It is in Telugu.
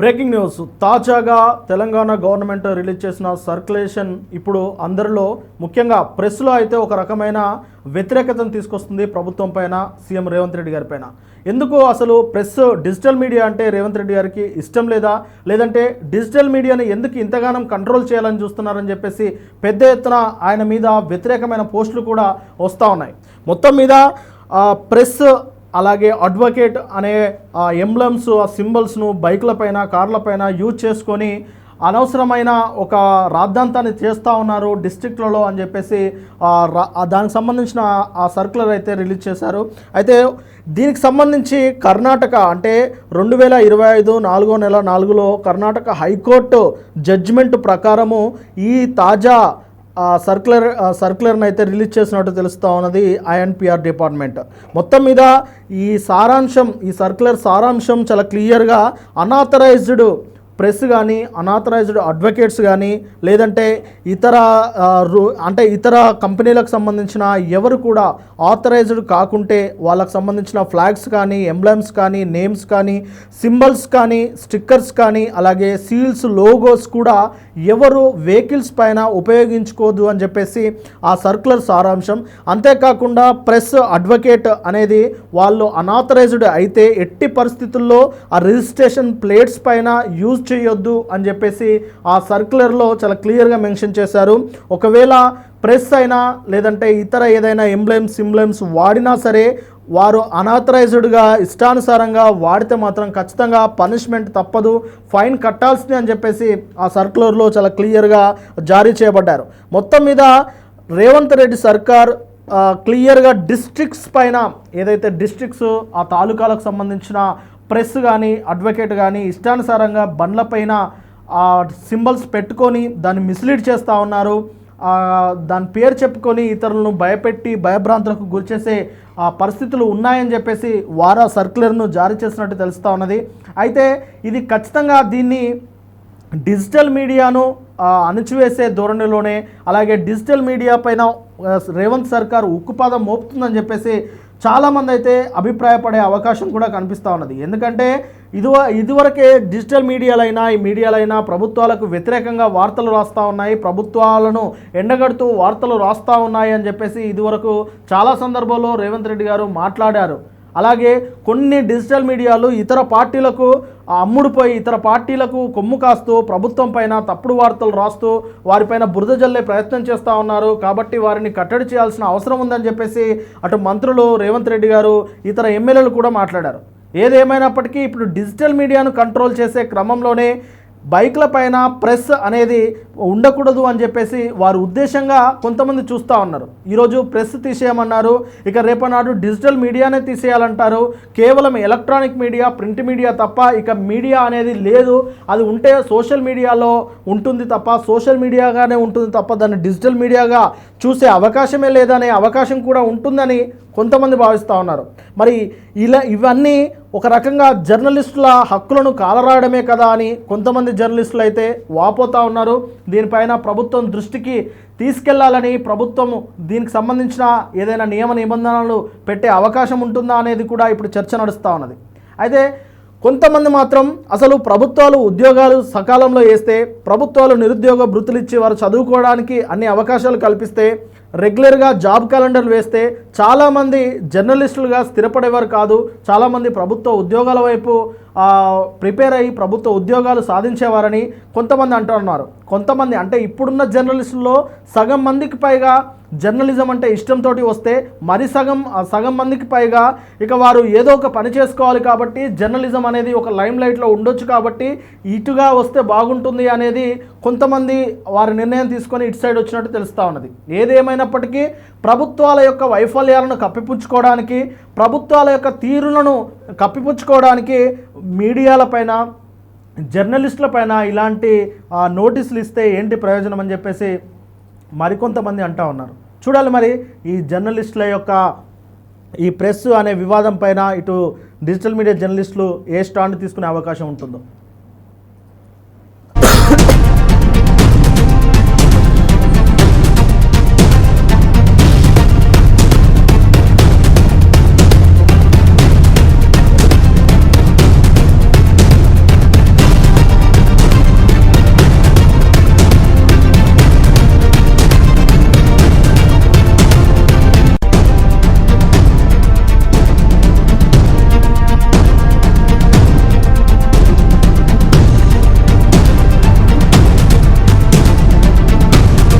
Breaking news. తాజాగా తెలంగాణ గవర్నమెంట్ రిలీజ్ చేసిన సర్క్యులేషన్ ఇప్పుడు అందరిలో ముఖ్యంగా ప్రెస్లో అయితే ఒక రకమైన వ్యతిరేకతను తీసుకొస్తుంది ప్రభుత్వం పైన సీఎం రేవంత్ రెడ్డి గారి పైన. ఎందుకు అసలు ప్రెస్ డిజిటల్ మీడియా అంటే రేవంత్ రెడ్డి గారికి ఇష్టం లేదా? లేదంటే డిజిటల్ మీడియాని ఎందుకు ఇంతగానం కంట్రోల్ చేయాలని చూస్తున్నారని చెప్పేసి పెద్ద ఎత్తున ఆయన మీద వ్యతిరేకమైన పోస్టులు కూడా వస్తూ ఉన్నాయి. మొత్తం మీద ప్రెస్ అలాగే అడ్వకేట్ అనే ఆ ఎంబ్లమ్స్ ఆ సింబల్స్ను బైక్లపైన కార్లపైన యూజ్ చేసుకొని అనవసరమైన ఒక రాద్ధాంతాన్ని చేస్తూ ఉన్నారు డిస్ట్రిక్ట్లలో అని చెప్పేసి దానికి సంబంధించిన ఆ సర్కులర్ అయితే రిలీజ్ చేశారు. అయితే దీనికి సంబంధించి కర్ణాటక అంటే రెండు వేల ఇరవై ఐదు నాలుగో నెల నాలుగులో కర్ణాటక హైకోర్టు జడ్జిమెంట్ ప్రకారము ఈ తాజా సర్క్యులర్ సర్క్యులర్ని అయితే రిలీజ్ చేసినట్టు తెలుస్తూ ఉన్నది ఐఎన్పిఆర్ డిపార్ట్మెంట్. మొత్తం మీద ఈ సారాంశం ఈ సర్క్యులర్ సారాంశం చాలా క్లియర్గా అనాథరైజ్డ్ ప్రెస్ కానీ అనాథరైజ్డ్ అడ్వకేట్స్ కానీ లేదంటే ఇతర రూ అంటే ఇతర కంపెనీలకు సంబంధించిన ఎవరు కూడా ఆథరైజ్డ్ కాకుంటే వాళ్ళకు సంబంధించిన ఫ్లాగ్స్ కానీ ఎంబ్లమ్స్ కానీ నేమ్స్ కానీ సింబల్స్ కానీ స్టిక్కర్స్ కానీ అలాగే సీల్స్ లోగోస్ కూడా ఎవరు వెహికల్స్ పైన ఉపయోగించుకోదు అని చెప్పేసి ఆ సర్క్యులర్ సారాంశం. అంతేకాకుండా ప్రెస్ అడ్వకేట్ అనేది వాళ్ళు అనాథరైజ్డ్ అయితే ఎట్టి పరిస్థితుల్లో ఆ రిజిస్ట్రేషన్ ప్లేట్స్ పైన యూజ్ చేయొద్దు అని చెప్పేసి ఆ సర్క్యులర్లో చాలా క్లియర్గా మెన్షన్ చేశారు. ఒకవేళ ప్రెస్ అయినా లేదంటే ఇతర ఏదైనా ఎంబ్లెమ్స్ సింబ్లెమ్స్ వాడినా సరే వారు అనాథరైజ్డ్గా ఇష్టానుసారంగా వాడితే మాత్రం ఖచ్చితంగా పనిష్మెంట్ తప్పదు ఫైన్ కట్టాల్సింది అని చెప్పేసి ఆ సర్క్యులర్లో చాలా క్లియర్గా జారీ చేయబడ్డారు. మొత్తం మీద రేవంత్ రెడ్డి సర్కార్ క్లియర్గా డిస్ట్రిక్ట్స్ పైన ఏదైతే డిస్ట్రిక్ట్స్ ఆ తాలూకాలకు సంబంధించిన ప్రెస్ కానీ అడ్వకేట్ కానీ ఇష్టానుసారంగా బండ్లపైన సింబల్స్ పెట్టుకొని దాన్ని మిస్లీడ్ చేస్తూ ఉన్నారు. దాని పేరు చెప్పుకొని ఇతరులను భయపెట్టి భయభ్రాంతులకు గురిచేసే ఆ పరిస్థితులు ఉన్నాయని చెప్పేసి వారా సర్క్యులర్ను జారీ చేసినట్టు తెలుస్తూ ఉన్నది. అయితే ఇది ఖచ్చితంగా దీన్ని డిజిటల్ మీడియాను అణచివేసే ధోరణిలోనే అలాగే డిజిటల్ మీడియా పైన రేవంత్ సర్కార్ ఉక్కుపాదం మోపుతుందని చెప్పేసి చాలామంది అయితే అభిప్రాయపడే అవకాశం కూడా కనిపిస్తూ ఉన్నది. ఎందుకంటే ఇది ఇదివరకే డిజిటల్ మీడియాలైనా ఈ మీడియాలైనా ప్రభుత్వాలకు వ్యతిరేకంగా వార్తలు రాస్తూ ఉన్నాయి. ప్రభుత్వాలను ఎండగడుతూ వార్తలు రాస్తూ ఉన్నాయి అని చెప్పేసి ఇదివరకు చాలా సందర్భాల్లో రేవంత్ రెడ్డి గారు మాట్లాడారు. అలాగే కొన్ని డిజిటల్ మీడియాలు ఇతర పార్టీలకు అమ్ముడుపోయి ఇతర పార్టీలకు కొమ్ము కాస్తూ ప్రభుత్వం పైన తప్పుడు వార్తలు రాస్తూ వారిపైన బురద జల్లే ప్రయత్నం చేస్తూ ఉన్నారు. కాబట్టి వారిని కట్టడి చేయాల్సిన అవసరం ఉందని చెప్పేసి అటు మంత్రులు రేవంత్ రెడ్డి గారు ఇతర ఎమ్మెల్యేలు కూడా మాట్లాడారు. ఏదేమైనప్పటికీ ఇప్పుడు డిజిటల్ మీడియాను కంట్రోల్ చేసే క్రమంలోనే బైక్ల పైన ప్రెస్ అనేది ఉండకూడదు అని చెప్పేసి వారు ఉద్దేశంగా కొంతమంది చూస్తూ ఉన్నారు. ఈరోజు ప్రెస్ తీసేయమన్నారు. ఇక రేపనాడు డిజిటల్ మీడియానే తీసేయాలంటారు. కేవలం ఎలక్ట్రానిక్ మీడియా ప్రింట్ మీడియా తప్ప ఇక మీడియా అనేది లేదు. అది ఉంటే సోషల్ మీడియాలో ఉంటుంది తప్ప సోషల్ మీడియాగానే ఉంటుంది తప్ప దాన్ని డిజిటల్ మీడియాగా చూసే అవకాశమే లేదనే అవకాశం కూడా ఉంటుందని కొంతమంది భావిస్తూ ఉన్నారు. మరి ఇలా ఇవన్నీ ఒక రకంగా జర్నలిస్టుల హక్కులను కాలరాయడమే కదా అని కొంతమంది జర్నలిస్టులు అయితే వాపోతా ఉన్నారు. దీనిపైన ప్రభుత్వం దృష్టికి తీసుకెళ్ళాలని ప్రభుత్వం దీనికి సంబంధించిన ఏదైనా నియమ నిబంధనలు పెట్టే అవకాశం ఉంటుందా అనేది కూడా ఇప్పుడు చర్చ నడుస్తూ ఉన్నది. అయితే కొంతమంది మాత్రం అసలు ప్రభుత్వాలు ఉద్యోగాలు సకాలంలో వేస్తే ప్రభుత్వాలు నిరుద్యోగ భృతులు ఇచ్చి వారు చదువుకోవడానికి అన్ని అవకాశాలు కల్పిస్తే రెగ్యులర్గా జాబ్ క్యాలెండర్లు వేస్తే చాలామంది జర్నలిస్టులుగా స్థిరపడేవారు కాదు. చాలామంది ప్రభుత్వ ఉద్యోగాల వైపు ప్రిపేర్ అయ్యి ప్రభుత్వ ఉద్యోగాలు సాధించేవారని కొంతమంది అంటున్నారు. కొంతమంది అంటే ఇప్పుడున్న జర్నలిస్టుల్లో సగం మందికి పైగా జర్నలిజం అంటే ఇష్టంతో వస్తే మరి సగం ఆ సగం మందికి పైగా ఇక వారు ఏదో ఒక పని చేసుకోవాలి కాబట్టి జర్నలిజం అనేది ఒక లైమ్ లైట్లో ఉండొచ్చు కాబట్టి ఇటుగా వస్తే బాగుంటుంది అనేది కొంతమంది వారి నిర్ణయం తీసుకొని ఇటు సైడ్ వచ్చినట్టు తెలుస్తూ ఉన్నది. ఏదేమైనప్పటికీ ప్రభుత్వాల యొక్క వైఫల్యాలను కప్పిపుచ్చుకోవడానికి ప్రభుత్వాల యొక్క తీరులను కప్పిపుచ్చుకోవడానికి మీడియాలపైన జర్నలిస్టుల పైన ఇలాంటి నోటీసులు ఇస్తే ఏంటి ప్రయోజనం అని చెప్పేసి మరికొంతమంది అంటా ఉన్నారు. చూడాలి మరి ఈ జర్నలిస్టుల యొక్క ఈ ప్రెస్ అనే వివాదం పైన ఇటు డిజిటల్ మీడియా జర్నలిస్టులు ఏ స్టాండ్ తీసుకునే అవకాశం ఉంటుందో.